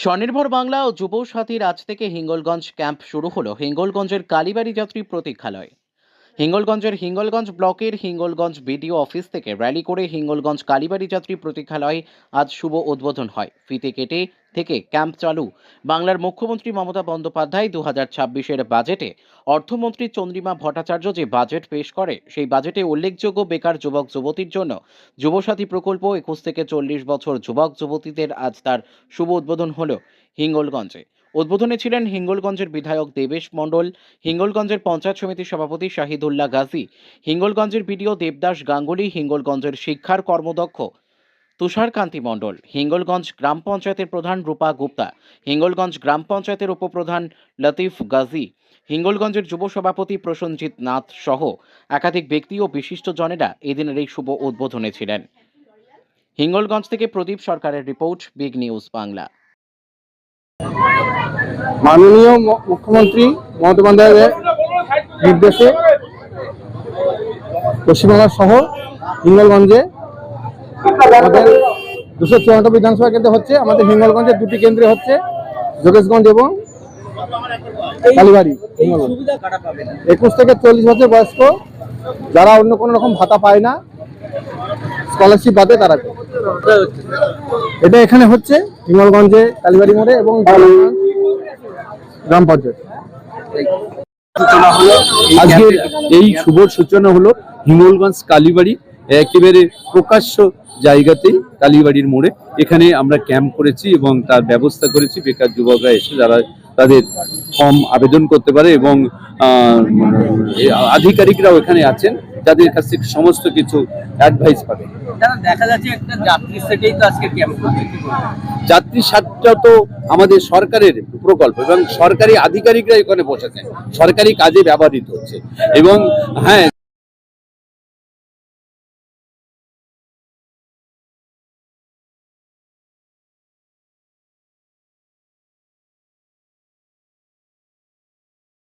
স্বনির্ভর বাংলা ও যুব সাথীর আজ থেকে হিঙ্গলগঞ্জ ক্যাম্প শুরু হলো হিঙ্গলগঞ্জের কালীবাড়ি যাত্রী প্রতীক্ষালয়। হিঙ্গলগঞ্জের হিঙ্গলগঞ্জ ব্লকের হিঙ্গলগঞ্জ বিডিও অফিস থেকে র্যালি করে হিঙ্গলগঞ্জ কালীবাড়ি যাত্রী প্রতীক্ষালয় আজ শুভ উদ্বোধন হয়। ফিতে কেটে থেকে ক্যাম্প চালু। বাংলার মুখ্যমন্ত্রী মমতা বন্দ্যোপাধ্যায় দু হাজার ছাব্বিশের বাজেটে অর্থমন্ত্রী চন্দ্রিমা ভট্টাচার্য যে বাজেট পেশ করে, সেই বাজেটে উল্লেখযোগ্য বেকার যুবক যুবতীর জন্য যুবসাথী প্রকল্প, একুশ থেকে চল্লিশ বছর যুবক যুবতীদের আজ তার শুভ উদ্বোধন হলো হিঙ্গলগঞ্জে। উদ্বোধনে ছিলেন হিঙ্গলগঞ্জের বিধায়ক দেবেশ মণ্ডল, হিঙ্গলগঞ্জের পঞ্চায়েত সমিতির সভাপতি শাহিদুল্লাহ গাজী, হিঙ্গলগঞ্জের বিডিও দেবদাস গাঙ্গুলি, হিঙ্গলগঞ্জের শিক্ষার কর্মদক্ষ তুষারকান্তি মণ্ডল, হিঙ্গলগঞ্জ গ্রাম পঞ্চায়েতের প্রধান রূপা গুপ্তা, হিঙ্গলগঞ্জ গ্রাম পঞ্চায়েতের উপপ্রধান লতিফ গাজী, হিঙ্গলগঞ্জের যুব সভাপতি প্রসেনজিৎ নাথ সহ একাধিক ব্যক্তি ও বিশিষ্টজনেরা এদিনের এই শুভ উদ্বোধনে ছিলেন। হিঙ্গলগঞ্জ থেকে প্রদীপ সরকারের রিপোর্ট, বিগ নিউজ বাংলা। মাননীয় মুখ্যমন্ত্রী মমতা বন্দ্যোপাধ্যায়ের নির্দেশে পশ্চিমবাংলা সহ হিঙ্গলগঞ্জে আমাদের দুশো চুয়ান্ন বিধানসভা কেন্দ্রে হচ্ছে আমাদের হিঙ্গলগঞ্জের দুটি কেন্দ্রে হচ্ছে যোগেশগঞ্জ এবং কালীবাড়ি একুশ থেকে চল্লিশ বছর বয়স্ক যারা অন্য কোনো রকম ভাতা পায় না স্কলারশিপ বাদে তারা এটা এখানে হচ্ছে হিঙ্গলগঞ্জে কালীবাড়ি মোড়ে এবং গ্রাম পঞ্চায়েত। আজকের এই শুভ সূচনা হলো হিমলগঞ্জ কালীবাড়ি একেবারে প্রকাশ্য জায়গাতেই কালীবাড়ির মোড়ে। এখানে আমরা ক্যাম্প করেছি এবং তার ব্যবস্থা করেছি। বেকার যুবকরা এসে যারা তাদের ফর্ম আবেদন করতে পারে এবং আহ, আধিকারিকরাও এখানে আছেন। যাদের কাছ থেকে সমস্ত কিছু অ্যাডভাইস পাবে। দেখা যাচ্ছে একটা যাত্রী সেটেই তো আজকে ক্যাম্প? যাত্রী সাথটা তো আমাদের সরকারের প্রকল্প এবং সরকারি আধিকারিকরা এখানে বসেছেন। সরকারি কাজে ব্যবহৃত হচ্ছে। এবং হ্যাঁ